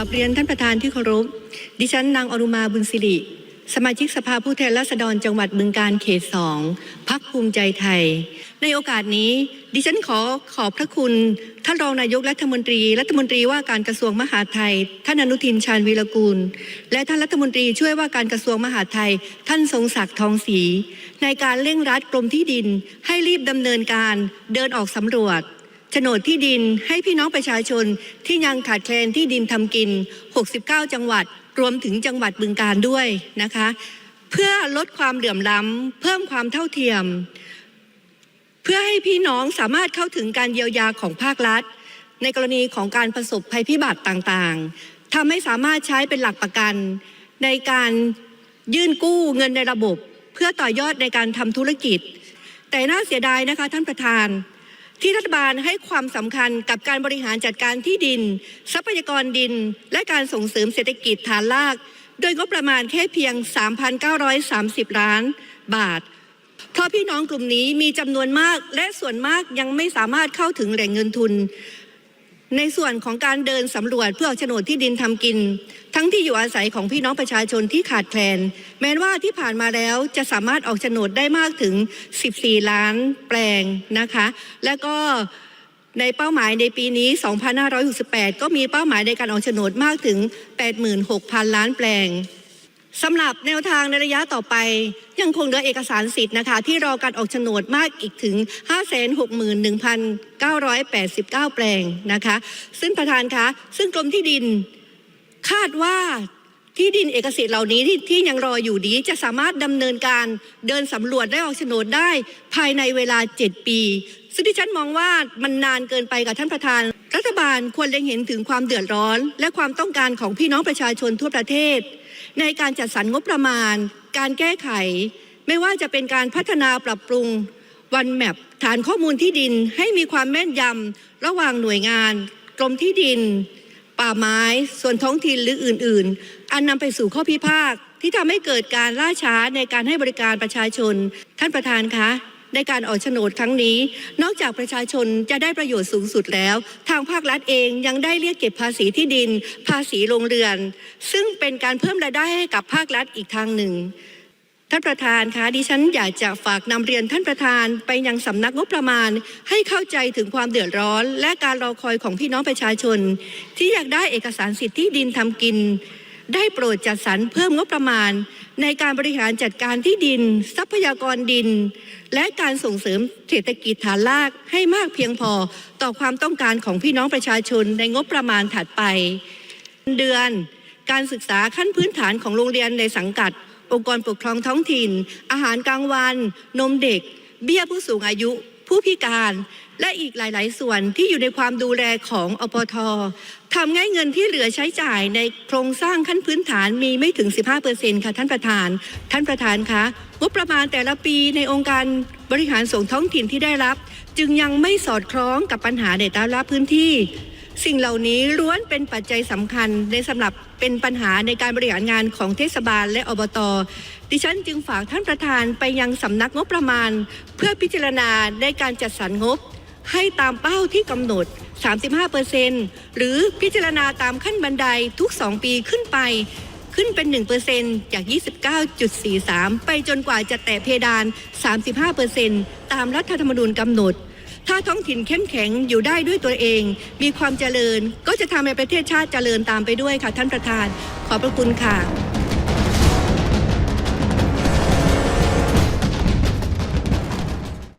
ราบเรียนท่านประธานที่เคารพ ดิฉันนางอรุมาบุญสิริ สมาชิกสภาผู้แทนราษฎรจังหวัดบึงการเขตสองพักภูมิใจไทย ในโอกาสนี้ ดิฉันขอขอบพระคุณ ท่านรองนายกรัฐมนตรี รัฐมนตรีว่าการกระทรวงมหาดไทย ท่านอนุทินชาญวีรกูล และท่านรัฐมนตรีช่วยว่าการกระทรวงมหาดไทย ท่านทรงศักดิ์ทองศรีในการเร่งรัดกรมที่ดิน ให้รีบดำเนินการเดินออกสำรวจ โฉนดที่ดินให้พี่น้องประชาชนที่ยังขาดแคลนที่ดินทำกิน 69 จังหวัด รวมถึงจังหวัดบึงการด้วยนะคะ เพื่อลดความเหลื่อมล้ำเพิ่มความเท่าเทียม เพื่อให้พี่น้องสามารถเข้าถึงการเยียวยาของภาครัฐ ในกรณีของการประสบภัยพิบัติต่างๆทำให้สามารถใช้เป็นหลักประกัน ในการยื่นกู้เงินในระบบ เพื่อต่อยอดในการทำธุรกิจ แต่น่าเสียดายนะคะท่านประธาน ที่รัฐบาลให้ความสำคัญกับการบริหารจัดการที่ดิน ทรัพยากรดิน และการส่งเสริมเศรษฐกิจฐานราก โดยงบประมาณแค่เพียง 3,930 ล้านบาท เพราะพี่น้องกลุ่มนี้มีจำนวนมากและส่วนมากยังไม่สามารถเข้าถึงแหล่งเงินทุน ในส่วนของการเดินสำรวจเพื่อเอาโฉนดที่ดินทำกิน ทั้งที่อยู่อาศัยของพี่น้องประชาชนที่ขาดแคลน แม้ว่าที่ผ่านมาแล้วจะสามารถออกโฉนดได้มากถึง 14 ล้านแปลงนะคะ และก็ในเป้าหมายในปีนี้ 2568 ก็มีเป้าหมายในการออกโฉนดมากถึง 86,000 ล้านแปลง สำหรับแนวทางในระยะต่อไป ยังคงเหลือเอกสารสิทธิ์นะคะ ที่รอการออกโฉนดมากอีกถึง 561,989 แปลงนะคะ ซึ่งประธานคะ ซึ่งกรมที่ดินคาดว่าที่ดินเอกสิทธิ์เหล่านี้ที่ที่ยังรออยู่นี้จะสามารถดำเนินการเดินสำรวจได้ออกโฉนดได้ภายในเวลา 7 ปี ซึ่งที่ฉันมองว่ามันนานเกินไปกับท่านประธาน รัฐบาลควรเล็งเห็นถึงความเดือดร้อน และความต้องการของพี่น้องประชาชนทั่วประเทศ ในการจัดสรรงบประมาณ การแก้ไข ไม่ว่าจะเป็นการพัฒนาปรับปรุงวันแมปฐานข้อมูลที่ดินให้มีความแม่นยำระหว่างหน่วยงาน กรมที่ดิน ป่าไม้ ส่วนท้องถิ่นหรืออื่น ๆ อันนำไปสู่ข้อพิพาทที่ทำให้เกิดการล่าช้าในการให้บริการประชาชน ท่านประธานคะ ในการออกโฉนดครั้งนี้ นอกจากประชาชนจะได้ประโยชน์สูงสุดแล้ว ทางภาครัฐเองยังได้เรียกเก็บภาษีที่ดิน ภาษีโรงเรือน ซึ่งเป็นการเพิ่มรายได้ให้กับภาครัฐอีกทางหนึ่งท่านประธานคะดิฉันอยากจะฝากนำเรียนท่านประธานไปยังสำนักงบประมาณ ให้เข้าใจถึงความเดือดร้อน และการรอคอยของพี่น้องประชาชน ที่อยากได้เอกสารสิทธิดินทำกิน ได้โปรดจัดสรรเพิ่มงบประมาณ ในการบริหารจัดการที่ดิน ทรัพยากรดิน และการส่งเสริมเศรษฐกิจฐานรากให้มากเพียงพอต่อความต้องการของพี่น้องประชาชนในงบประมาณถัดไป เดือนการศึกษาขั้นพื้นฐานของโรงเรียนในสังกัด องค์กรปกครองท้องถิ่น อาหารกลางวัน นมเด็ก เบี้ยผู้สูงอายุ ผู้พิการและอีกหลาย ๆ ส่วนที่อยู่ในความดูแลของอปททำให้เงินที่เหลือใช้จ่ายในโครงสร้างขั้นพื้นฐานมีไม่ถึง 15%ค่ะท่านประธาน ท่านประธานคะงบประมาณแต่ละปีในองค์การบริหารส่งท้องถิ่นที่ได้รับ จึงยังไม่สอดคล้องกับปัญหาในแต่ละพื้นที่ สิ่งเหล่านี้ล้วนเป็นปัจจัยสำคัญในสำหรับเป็นปัญหาในการบริหารงานของเทศบาลและอบต ดิฉันจึงฝากท่านประธานไปยังสำนักงบประมาณ เพื่อพิจารณาในการจัดสรรงบ ให้ตามเป้าที่กำหนด 35%หรือพิจารณาตามขั้นบันไดทุก 2 ปีขึ้นไปขึ้นเป็น 1%จาก 29.43 ไปจนกว่าจะแตะเพดาน 35%ตามรัฐธรรมนูญกำหนด ถ้าท้องถิ่นเข้มแข็งอยู่ได้ด้วยตัวเอง มีความเจริญ ก็จะทำให้ประเทศชาติเจริญตามไปด้วยค่ะท่านประธาน ขอบพระคุณค่ะ